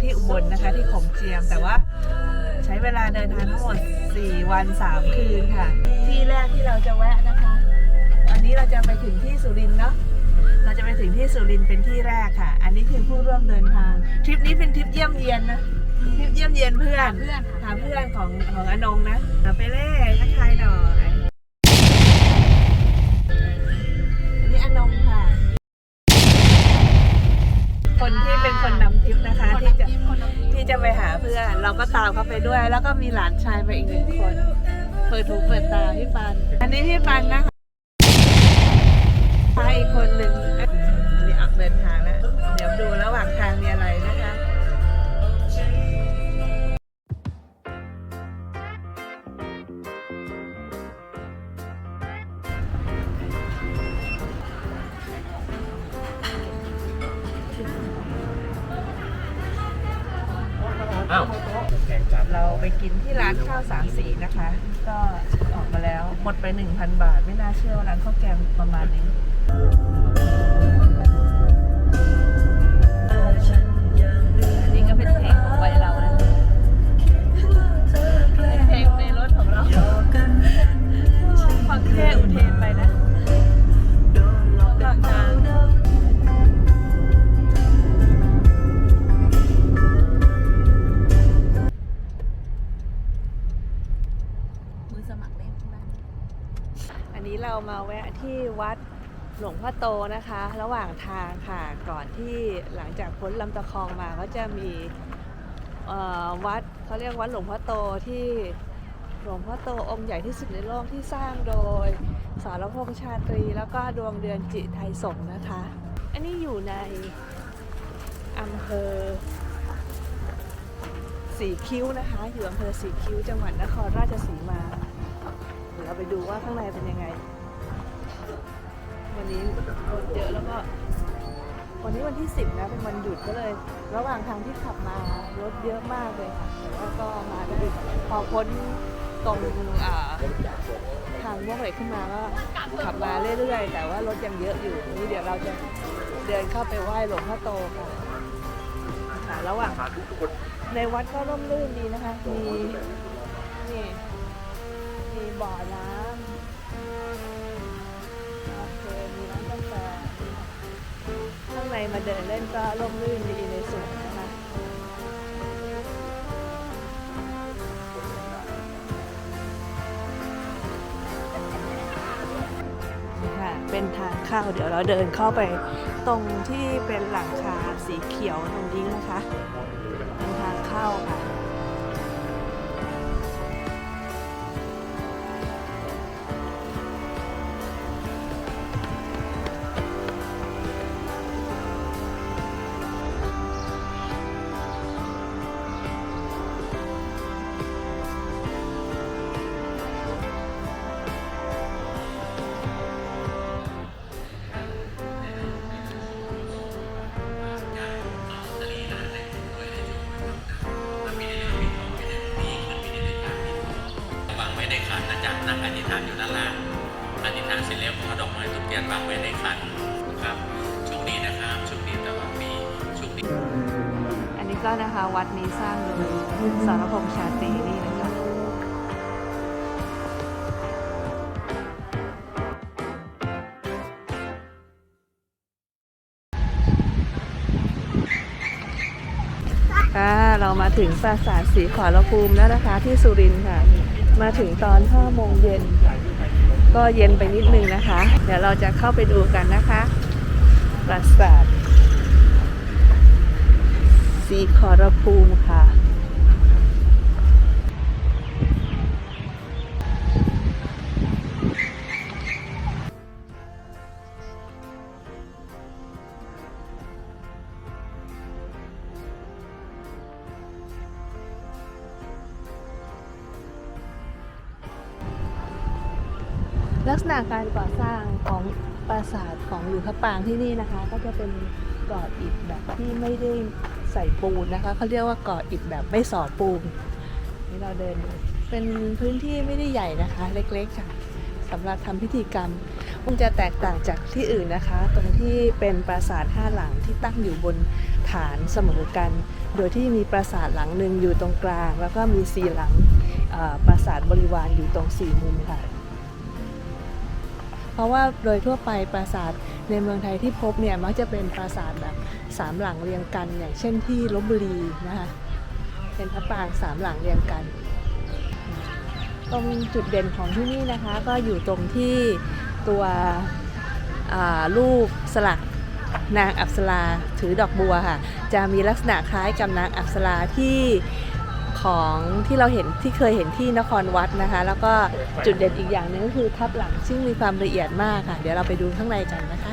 ทางที่อุบลนะคะที่ขมเจียม แต่ว่าใช้เวลาเดินทางทั้งหมด 4 วัน 3 คืนค่ะ ที่แรกที่เราจะแวะนะคะวันนี้เราจะไปถึงที่สุรินทร์เนาะเราจะไปถึงที่สุรินทร์เป็นที่แรกค่ะ อันนี้คือผู้ร่วมเดินทางทริปนี้เป็นทริปเยี่ยมเยียนนะทริปเยี่ยมเยียนเพื่อนเพื่อนค่ะหาเพื่อนของของอนงนะเอาไปเล่ ไปด้วย แล้วก็มีหลานชายไปอีกหนึ่งคน เปิดหูเปิดตาพี่ปัน อันนี้พี่ปันนะคะอีกคนหนึ่ง แกงจัดเราไปกินที่ร้านข้าวสามสีนะคะ ก็ออกมาแล้วหมดไป 1,000 บาท ไม่น่าเชื่อว่าร้านข้าวแกงประมาณนี้ หลวงพ่อโตนะคะ ระหว่างทางค่ะก่อนที่หลังจากพ้นลำตะคองมาก็จะมีวัดเขาเรียกวัดหลวงพ่อโตที่หลวงพ่อโตองค์ใหญ่ที่สุดในโลกที่สร้างโดยสารพงษ์ชาตรี แล้วก็ดวงเดือนจิไทยสงฆ์นะคะ อันนี้อยู่ในอำเภอสีคิ้วนะคะ อยู่อำเภอสีคิ้วจังหวัดนครราชสีมาเดี๋ยวเราไปดูว่าข้างในเป็นยังไง วันนี้รถเยอะแล้วก็ วันนี้วันที่ 10 นะ เป็นวันหยุดก็เลย ระหว่างทางที่ขับมารถเยอะมากเลยค่ะแต่ว่าก็มาได้พอพ้นตรงอ่าทางม่วงเหล็กขึ้นมาก็ขับมาเรื่อยๆ แต่ว่ารถยังเยอะอยู่นี่เดี๋ยวเราจะเดินเข้าไปไหว้หลวงพ่อโตค่ะค่ะระหว่างในวัดก็ร่มรื่นดีนะคะ มีนี่มีบ่อน้ำ ข้างในมาเดินเล่นก็ร่มรื่นดีในสวนนะคะนี่ค่ะเป็นทางเข้าเดี๋ยวเราเดินเข้าไปตรงที่เป็นหลังคาสีเขียวตรงนี้นะคะเป็นทางเข้าค่ะ วางไว้ในขันครับโชคดีนะครับโชคดีตลอดปีโชคดีอันนี้ก็นะคะวัดนี้สร้างโดยสารพงษ์ชาตรีนี่นะคะค่ะเรามาถึงปราสาทสีขอรภูมิแล้วนะคะที่สุรินทร์ค่ะ มาถึงตอน5โมงเย็น ก็เย็นไปนิดนึงนะคะ เดี๋ยวเราจะเข้าไปดูกันนะคะ ปราสาทสีขอรภูมิค่ะ ลักษณะการก่อสร้างของปราสาทของหลวงพระปางที่นี่นะคะ ก็จะเป็นก่ออิฐแบบที่ไม่ได้ใส่ปูนนะคะเขาเรียกว่าก่ออิฐแบบไม่ส่อปูนนี่เราเดินเป็นพื้นที่ไม่ได้ใหญ่นะคะ เล็กๆค่ะสำหรับทำพิธีกรรมคงจะแตกต่างจากที่อื่นนะคะ ตรงที่เป็นปราสาทห้าหลังที่ตั้งอยู่บนฐานเสมอกัน โดยที่มีปราสาทหลังหนึ่งอยู่ตรงกลาง แล้วก็มีสี่หลังปราสาทบริวารอยู่ตรงสี่มุมค่ะ ราะว่าโดยทั่วไปปราสาทในเมืองไทยที่พบเนี่ยมักจะเป็นปราสาทแบบสามหลังเรียงกัน อย่างเช่นที่ลบบุรีนะคะเป็นพระปรางสามหลังเรียงกัน ตรงจุดเด่นของที่นี่นะคะก็อยู่ตรงที่ตัวรูปสลักนางอัปสราถือดอกบัวค่ะ จะมีลักษณะคล้ายกับนางอัปสราที่ ของที่เราเห็นที่เคยเห็นที่นครวัดนะคะ แล้วก็จุดเด่นอีกอย่างหนึงก็คือทับหลังซึ่งมีความละเอียดมากค่ะ เดี๋ยวเราไปดูข้างในกันนะคะ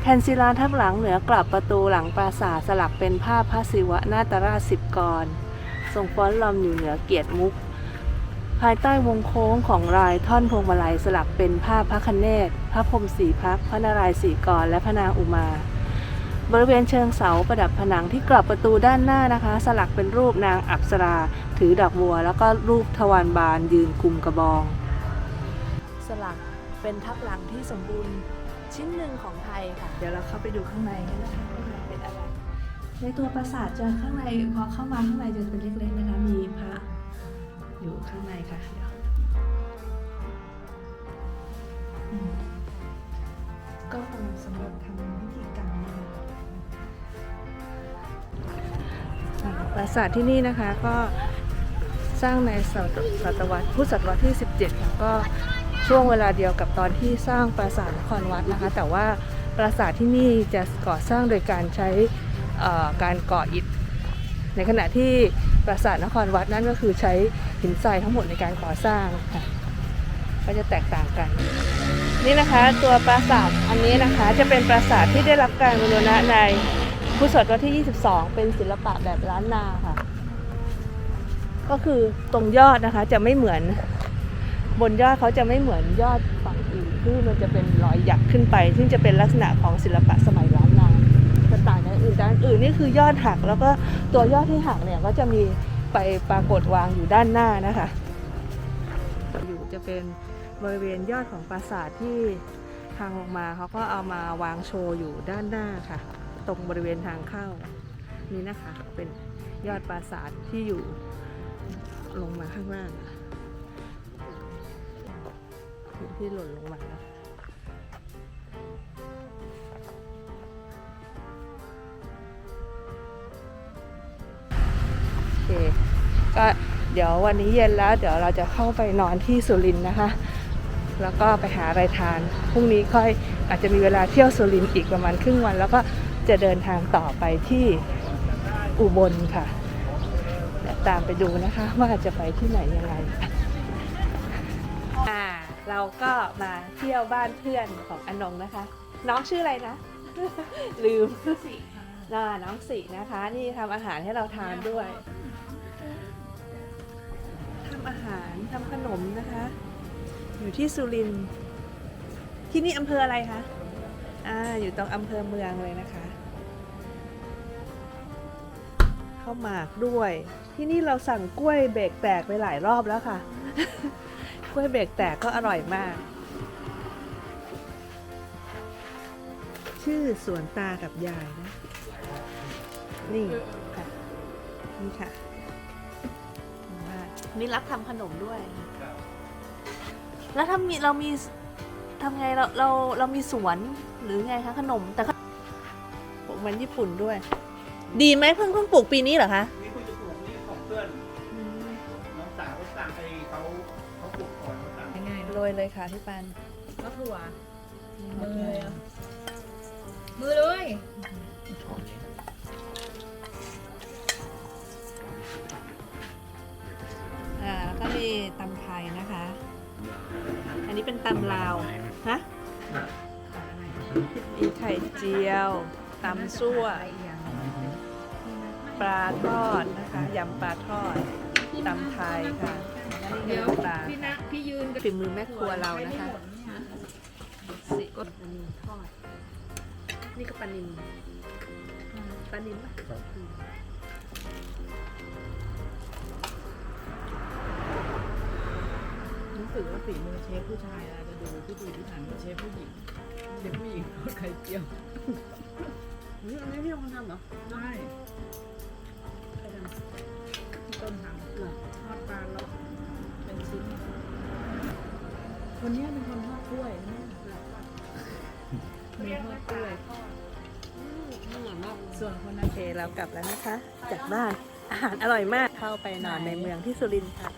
แผ่นศิลาทับหลังเหนือกลับประตูหลังปราสาทสลักเป็นภาพพระศิวะนาตราชสิบกร ทรงฟ้อนรำอยู่เหนือเกียรติมุก ภายใต้วงโค้งของรายท่อนพวงมาลัยสลักเป็นภาพพระคเนศพระพรมสีพักตร์พระนารายณ์สีกรและพระนางอุมา บริเวณเชิงเสาประดับผนังที่กลับประตูด้านหน้านะคะ สลักเป็นรูปนางอัปสรา ถือดอกบัว แล้วก็รูปทวารบานยืนกุมกระบอง สลักเป็นทับหลังที่สมบูรณ์ชิ้นหนึ่งของไทยค่ะ เดี๋ยวเราเข้าไปดูข้างในกันนะคะข้างในเป็นอะไร ในตัวปราสาทจะข้างในพอเข้ามาข้างในจะเป็นเล็กๆนะคะ มีพระอยู่ข้างในค่ะเดี๋ยวอืมก็สำหรับทำพิธี ปราสาทที่นี่นะคะก็สร้างในศตวรรษพุทธศตวรรษที่ 17ค่ะก็ช่วงเวลาเดียวกับตอนที่สร้างปราสาทนครวัดนะคะ แต่ว่าปราสาทที่นี่จะก่อสร้างโดยการใช้การก่ออิฐ ในขณะที่ปราสาทนครวัดนั่นก็คือใช้หินทรายทั้งหมดในการก่อสร้างค่ะก็จะแตกต่างกัน นี่นะคะตัวปราสาทอันนี้นะคะจะเป็นปราสาทที่ได้รับการบูรณะใน พุทธศตวรรษที่ 22 เป็นศิลปะแบบล้านนาค่ะ ก็คือตรงยอดนะคะจะไม่เหมือน บนยอดเขาจะไม่เหมือนยอดฝั่งอื่นคือมันจะเป็นรอยหยักขึ้นไป ซึ่งจะเป็นลักษณะของศิลปะสมัยล้านนาจะต่างจากอื่นด้านอื่นนี่คือยอดหัก แล้วก็ตัวยอดที่หักเนี่ยก็จะมีไปปรากฏวางอยู่ด้านหน้านะคะ อยู่จะเป็นบริเวณยอดของปราสาทที่ทางลงมาเขาก็เอามาวางโชว์อยู่ด้านหน้าค่ะ ตรงบริเวณทางเข้านี่นะคะ เป็นยอดปราสาทที่อยู่ลงมาข้างล่างที่หล่นลงมาแล้วโอเคก็เดี๋ยววันนี้เย็นแล้ว เดี๋ยวเราจะเข้าไปนอนที่สุรินทร์นะคะ แล้วก็ไปหาอะไรทาน พรุ่งนี้ค่อยอาจจะมีเวลาเที่ยวสุรินทร์อีกประมาณครึ่งวัน แล้วก็ จะเดินทางต่อไปที่อุบลค่ะเดี๋ยวตามไปดูนะคะว่าจะไปที่ไหนยังไงอ่าเราก็มาเที่ยวบ้านเพื่อนของอนงนะคะ น้องชื่ออะไรนะ ลืมน่าน้องสีนะคะ นี่ทำอาหารให้เราทานด้วยทำอาหารทำขนมนะคะ อยู่ที่สุรินทร์ที่นี่อำเภออะไรคะอ่าอยู่ตรงอำเภอเมืองเลยนะคะ ข้าวหมากด้วย ที่นี่เราสั่งกล้วยเบรกแตกไปหลายรอบแล้วค่ะ กล้วยเบรกแตกก็อร่อยมาก ชื่อสวนตากับยายนะ นี่ค่ะ นี่ค่ะว่ามีรับทำขนมด้วย แล้วถ้ามีเรามีทำไงเราเราเรามีสวนหรือไงคะขนมแต่ก็ปลูกมันญี่ปุ่นด้วย ดีไหมเพิ่งเพิ่งปลูกปีนี้เหรอคะนี่คุณจะปลูกนี่ของเพื่อนน้องสาวเขาสั่งให้เขาเขาปลูกก่อนเขาสั่งง่ายโรยเลยค่ะพี่ปันๆก็ถั่วมือเลยอะมือเลยอ่าแล้วก็มีตำไทยนะคะ อันนี้เป็นตำลาวฮะมีไข่เจียวตำซั่ว ปลาทอดนะคะยำปลาทอดตำไทยค่ะแล้วนี่เดี๋ยวก็ปลาพี่นะพี่ยืนกับฝีมือแม่ครัวเรานะคะสิกดทอดนี่ก็ปลานิลปลานิลปะอืมรู้สึกว่าฝีมือเชฟผู้ชายอะจะดูพิถีพิถันกว่าเชฟผู้หญิงเชฟผู้หญิงทอดไข่เจียวนี่อันนี้พี่คนทำเหรอใช่ ที่ต้นทำทอดปลาแล้วเป็นชิ้นคนเนี้ยเป็นคนทอดกล้วยนะมีทอดกล้วยส่วนคนนั้นโอเคเรากลับแล้วนะคะ จากบ้านอาหารอร่อยมากเข้าไปนอนในเมืองที่สุรินทร์ค่ะ